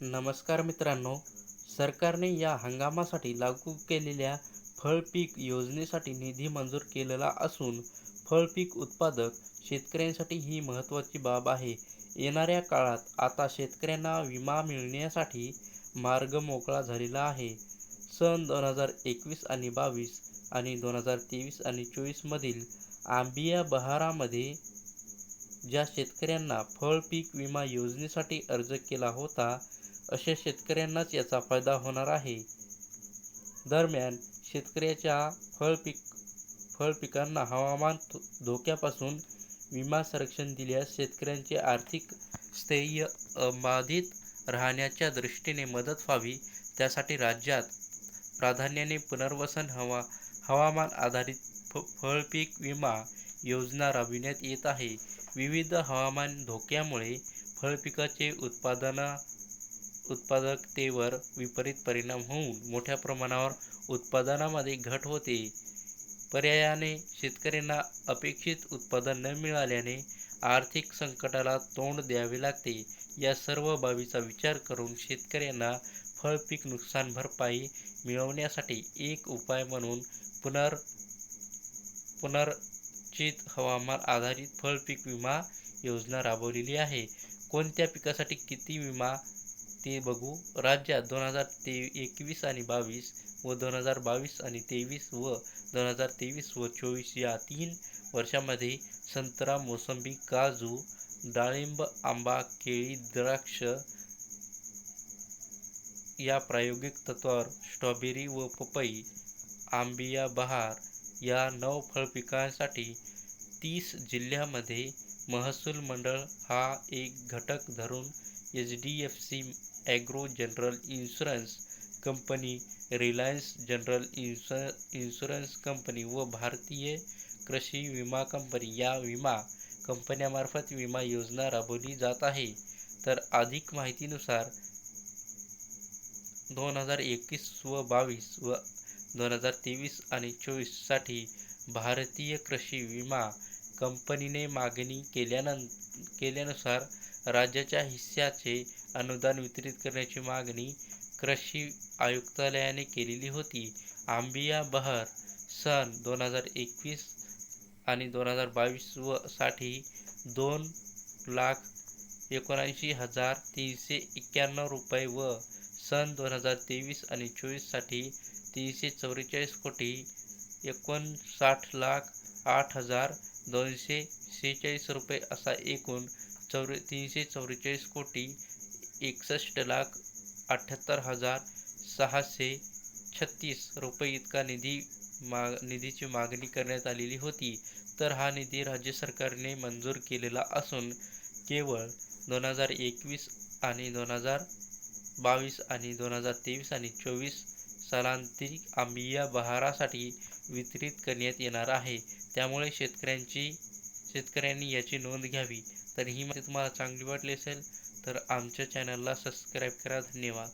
नमस्कार मित्रांनो सरकारने या हंगामासाठी लागू केलेल्या फळपीक योजनेसाठी निधी मंजूर केलेला असून फळपीक उत्पादक शेतकऱ्यांसाठी ही महत्त्वाची बाब आहे. येणाऱ्या काळात आता शेतकऱ्यांना विमा मिळण्यासाठी मार्ग मोकळा झालेला आहे. सन दोन हजार एकवीस आणि बावीस आणि दोन हजार तेवीस आणि चोवीसमधील आंबिया बहारामध्ये ज्या शेतकऱ्यांना फळपीक विमा योजनेसाठी अर्ज केला होता अशा शेतकऱ्यांनाच याचा फायदा होणार आहे. दरम्यान शेतकऱ्याच्या फळ पिक फळ पिकांना हवामान धोक्यापासून विमा संरक्षण दिल्यास शेतकऱ्यांचे आर्थिक स्थैर्य अबाधित राहण्याच्या दृष्टीने मदत व्हावी. त्यासाठी राज्यात प्राधान्याने पुनर्वसन हवा हवामान आधारित फ फळपीक विमा योजना राबविण्यात येत आहे. विविध हवामान धोक्यामुळे फळपिकाचे उत्पादना उत्पादकतेवर विपरीत परिणाम होऊन मोठ्या प्रमाणावर उत्पादनामध्ये घट होते. पर्यायाने शेतकऱ्यांना अपेक्षित उत्पादन न मिळाल्याने आर्थिक संकटाला तोंड द्यावे लागते. या सर्व बाबीचा विचार करून शेतकऱ्यांना फळपीक नुकसान भरपाई मिळवण्यासाठी एक उपाय म्हणून पुनर पुनर्चित हवामान आधारित फळपीक विमा योजना राबवलेली आहे. कोणत्या पिकासाठी किती विमा ते बघू. राज्यात दोन हजार ते एकवीस आणि बावीस व दोन हजार बावीस आणि तेवीस व दोन हजार तेवीस व चोवीस या तीन वर्षामध्ये संत्रा मोसंबी काजू डाळिंब आंबा केळी द्राक्ष या प्रायोगिक तत्वावर स्ट्रॉबेरी व पपई आंबिया बहार या नऊ फळपिकांसाठी तीस जिल्ह्यामध्ये महसूल मंडळ हा एक घटक धरून H D F C agro general insurance company Reliance general इन्शु insurance company व भारतीय कृषी विमा कंपनी. या विमा कंपन्यामार्फत विमा योजना राबवली जात आहे. तर अधिक माहितीनुसार दोन हजार एकवीस व बावीस व दोन हजार तेवीस आणि चोवीससाठी भारतीय कृषी विमा कंपनीने मागणी केल्यानं केल्यानुसार राज्याच्या हिस्साचे अनुदान वितरित करण्याची मागणी कृषी आयुक्तालयाने केलेली होती. आंबिया बहर सन दोन हजार एकवीस आणि दोन हजार बावीस व साठी दोन लाख एकोणऐंशी हजार तीनशे एक्क्याण्णव रुपये व सन दोन हजार तेवीस आणि चोवीससाठी तीनशे चौवेचाळीस कोटी एकोणसाठ लाख आठ हजार दोनशे सेहेचाळीस रुपये असा एकूण चौरे तीनशे चौवेचाळीस कोटी एकसष्ट लाख अठ्ठ्याहत्तर हजार सहाशे छत्तीस रुपये इतका निधी माग निधीची मागणी करण्यात आलेली होती. तर हा निधी राज्य सरकारने मंजूर केलेला असून केवळ दोन हजार एकवीस आणि दोन हजार बावीस आणि दोन हजार तेवीस आणि चोवीस सालांती आंबिया बहारासाठी वितरित करण्यात येणार आहे. त्यामुळे शेतकऱ्यांची शेतकऱ्यांनी याची नोंद घ्यावी. तर ही माहिती तुम्हाला चांगली वाटली असेल तर आमच्या चॅनलला सबस्क्राईब करा. धन्यवाद.